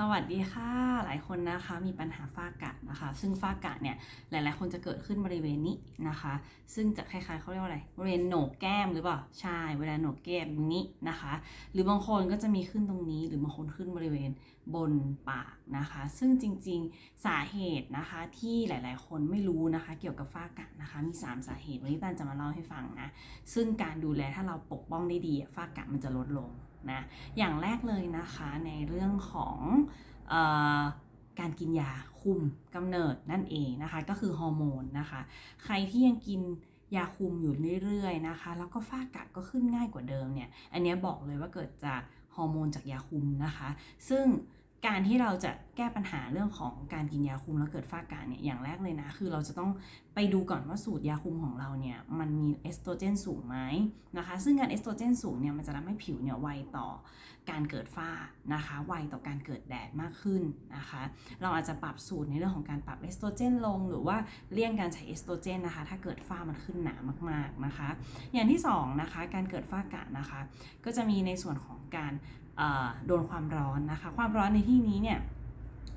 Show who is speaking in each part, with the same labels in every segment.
Speaker 1: สวัสดีค่ะหลายคนนะคะมีปัญหาฝ้ากระนะคะ ซึ่งฝ้ากระเนี่ยหลาย ๆ คนจะเกิดขึ้นบริเวณนี้นะคะ ซึ่งจะคล้ายๆเขาเรียกว่าอะไรบริเวณโหนกแก้มหรือเปล่าใช่เวลาโหนกแก้มตรงนี้นะคะ หรือบางคนก็จะมีขึ้นตรงนี้ หรือบางคนขึ้นบริเวณบนปากนะคะ ซึ่งจริงๆสาเหตุนะคะที่หลาย ๆ คนไม่รู้นะคะ เกี่ยวกับฝ้ากระนะคะมี 3 สาเหตุวันนี้ตันจะมาเล่าให้ฟังนะซึ่งการดูแลถ้าเราปกป้องได้ดีฝ้ากระมันจะลดลง นะ อย่างแรกเลยนะคะในเรื่องของออการกินยาคุมกำเนิดนั่นเองนะคะ ก็คือฮอร์โมนนะคะ ใครที่ยังกินยาคุมอยู่เรื่อยๆนะคะ แล้วก็ฝ้ากระก็ขึ้นง่ายกว่าเดิมเนี่ย อันนี้บอกเลยว่าเกิดจากฮอร์โมนจากยาคุมนะคะ ซึ่ง การที่เราจะแก้ปัญหาเรื่องของการกินยาคุมแล้วเกิดฝ้ากระเนี่ยอย่างแรกเลยนะคือเราจะต้องไปดูก่อนว่าสูตรยาคุมของเราเนี่ยมันมีเอสโตรเจนสูงไหมนะคะ ซึ่งการเอสโตรเจนสูงเนี่ยมันจะทำให้ผิวเนี่ยไวต่อการเกิดฝ้านะคะ ไวต่อการเกิดแดดมากขึ้นนะคะ เราอาจจะปรับสูตรในเรื่องของการปรับเอสโตรเจนลง หรือว่าเลี่ยงการใช้เอสโตรเจนนะคะ ถ้าเกิดฝ้ามันขึ้นหนามากๆนะคะ อย่างที่สองนะคะการเกิดฝ้ากระนะคะ ก็จะมีในส่วนของการ โดนความร้อนนะคะ ความร้อนในที่นี้เนี่ย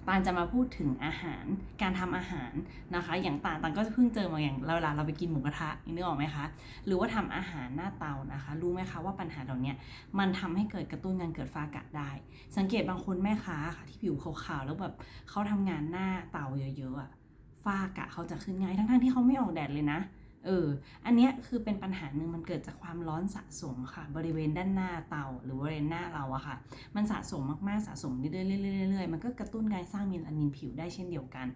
Speaker 1: ตาลจะมาพูดถึงอาหารการทำอาหารนะคะ อย่างตาลตาลก็เพิ่งเจอมาอย่างเวลาเราไปกินหมูกระทะนึกออกไหมคะ หรือว่าทำอาหารหน้าเตานะคะ รู้ไหมคะว่าปัญหาเหล่านี้มันทำให้เกิดกระตุ้นการเกิดฝ้ากระได้ สังเกตบางคนแม่ค้าค่ะที่ผิวขาวๆแล้วแบบเขาทำงานหน้าเตาเยอะๆอะฝ้ากระเขาจะขึ้นง่ายทั้งๆที่เขาไม่ออกแดดเลยนะ เออ อันเนี้ยคือเป็นปัญหาหนึ่งมันเกิดจากความร้อนสะสมค่ะ บริเวณด้านหน้าเตาหรือบริเวณหน้าเราอะค่ะ มันสะสมมากๆสะสมเรื่อยๆเรื่อยๆมันก็กระตุ้นการสร้างเมลานินผิวได้เช่นเดียวกัน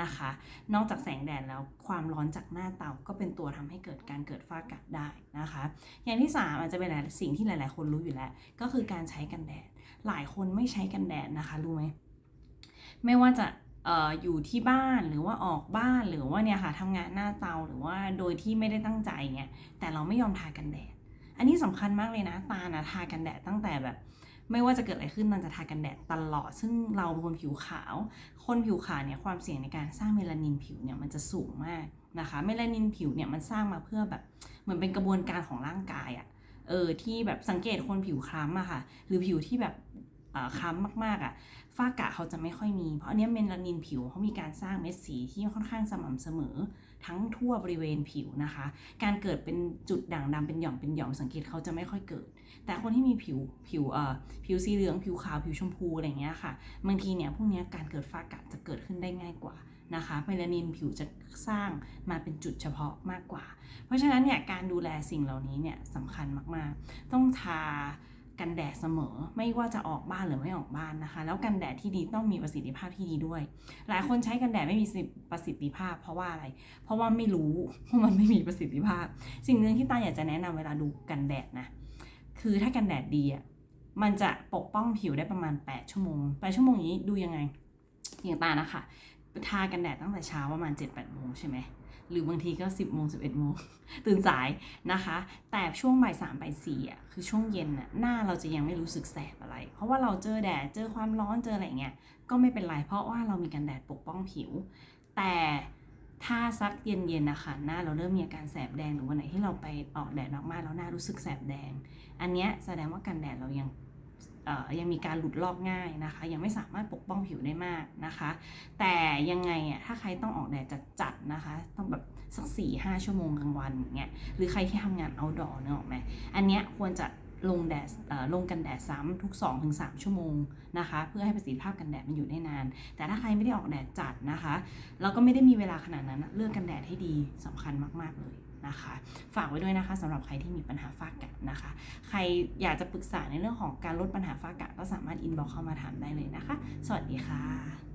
Speaker 1: นะคะ นอกจากแสงแดดแล้วความร้อนจากหน้าเตาก็เป็นตัวทำให้เกิดการเกิดฝ้ากระได้นะคะ อย่างที่สามอาจจะเป็นหลายสิ่งที่หลาย ๆ คนรู้อยู่แล้ว ก็คือการใช้กันแดด หลายคนไม่ใช้กันแดดนะคะรู้ไหมไม่ว่าจะ อยู่ที่บ้านหรือว่าออกบ้านหรือว่าเนี่ยค่ะทำงานหน้าเตาหรือว่าโดยที่ไม่ได้ตั้งใจเนี่ยแต่เราไม่ยอมทากันแดด อันนี้สำคัญมากเลยนะตานะทากันแดดตั้งแต่แบบ ไม่ว่าจะเกิดอะไรขึ้นมันจะทากันแดดตลอด ซึ่งเราเป็นคนผิวขาว คนผิวขาวเนี่ยความเสี่ยงในการสร้างเมลานินผิวเนี่ยมันจะสูงมากนะคะเมลานินผิวเนี่ยมันสร้างมาเพื่อแบบเหมือนเป็นกระบวนการของร่างกายอะเออที่แบบสังเกตคนผิวคล้ำอะค่ะ หรือผิวที่แบบ ค้ำมากๆอะฝ้ากระเขาจะไม่ค่อยมี เพราะอันนี้เมลานินผิวเขามีการสร้างเม็ดสีที่ค่อนข้างสม่ำเสมอ ทั้งทั่วบริเวณผิวนะคะ การเกิดเป็นจุดด่างดำเป็นหย่อมเป็นหย่อมสังเกตเขาจะไม่ค่อยเกิด แต่คนที่มีผิวผิวเอ่อผิวสีเหลืองผิวขาวผิวชมพูอะไรเงี้ยค่ะบางทีเนี่ยพวกนี้การเกิดฝ้ากระจะเกิดขึ้นได้ง่ายกว่านะคะเมลานินผิวจะสร้างมาเป็นจุดเฉพาะมากกว่า เพราะฉะนั้นเนี่ยการดูแลสิ่งเหล่านี้เนี่ยสำคัญมากๆ ต้องทา กันแดดเสมอ ไม่ว่าจะออกบ้านหรือไม่ออกบ้านนะคะ แล้วกันแดดที่ดีต้องมีประสิทธิภาพที่ดีด้วย หลายคนใช้กันแดดไม่มีประสิทธิภาพ เพราะว่าอะไร เพราะว่าไม่รู้ว่ามันไม่มีประสิทธิภาพ สิ่งหนึ่งที่ตาอยากจะแนะนำเวลาดูกันแดดนะคือถ้ากันแดดดีอะมันจะปกป้องผิวได้ประมาณ 8 ชั่วโมง8ชั่วโมงนี้ดูยังไงอย่างตานะคะทากันแดดตั้งแต่เช้าประมาณ7-8โมงใช่ไหม หรือบางทีก็ 10โมง11โมงตื่นสายนะคะ แต่ช่วงบ่ายสามบ่ายสี่อะคือช่วงเย็นน่ะหน้าเราจะยังไม่รู้สึกแสบอะไร เพราะว่าเราเจอแดดเจอความร้อนเจออะไรเงี้ยก็ไม่เป็นไร เพราะว่าเรามีกันแดดปกป้องผิว แต่ถ้าซักเย็นๆนะคะหน้าเราเริ่มมีอาการแสบแดงหรือวันไหนที่เราไปออกแดดมากๆแล้วหน้ารู้สึกแสบแดง อันเนี้ยแสดงว่ากันแดดเรายัง ยังมีการหลุดลอกง่ายนะคะ ยังไม่สามารถปกป้องผิวได้มากนะคะ แต่ยังไงอะถ้าใครต้องออกแดดจัดๆนะคะ ต้องแบบสัก4ี่ห้าชั่วโมงกลางวันอย่างเงี้ยหรือใครที่ทำงาน outdoor เนกอะไหมอันเนี้ยควรจะลงแดดลงกันแดดซ้ำทุก 2-3 ชั่วโมงนะคะ เพื่อให้ประสิทธิภาพกันแดดมันอยู่ได้นาน แต่ถ้าใครไม่ได้ออกแดดจัดนะคะแล้วก็ไม่ได้มีเวลาขนาดนั้นเลือกกันแดดให้ดีสำคัญมาก ๆ เลยนะคะ ฝากไว้ด้วยนะคะสำหรับใครที่มีปัญหาฝ้ากระนะคะ ใครอยากจะปรึกษาในเรื่องของการลดปัญหาฝ้ากระก็สามารถอินบ็อกเข้ามาถามได้เลยนะคะ สวัสดีค่ะ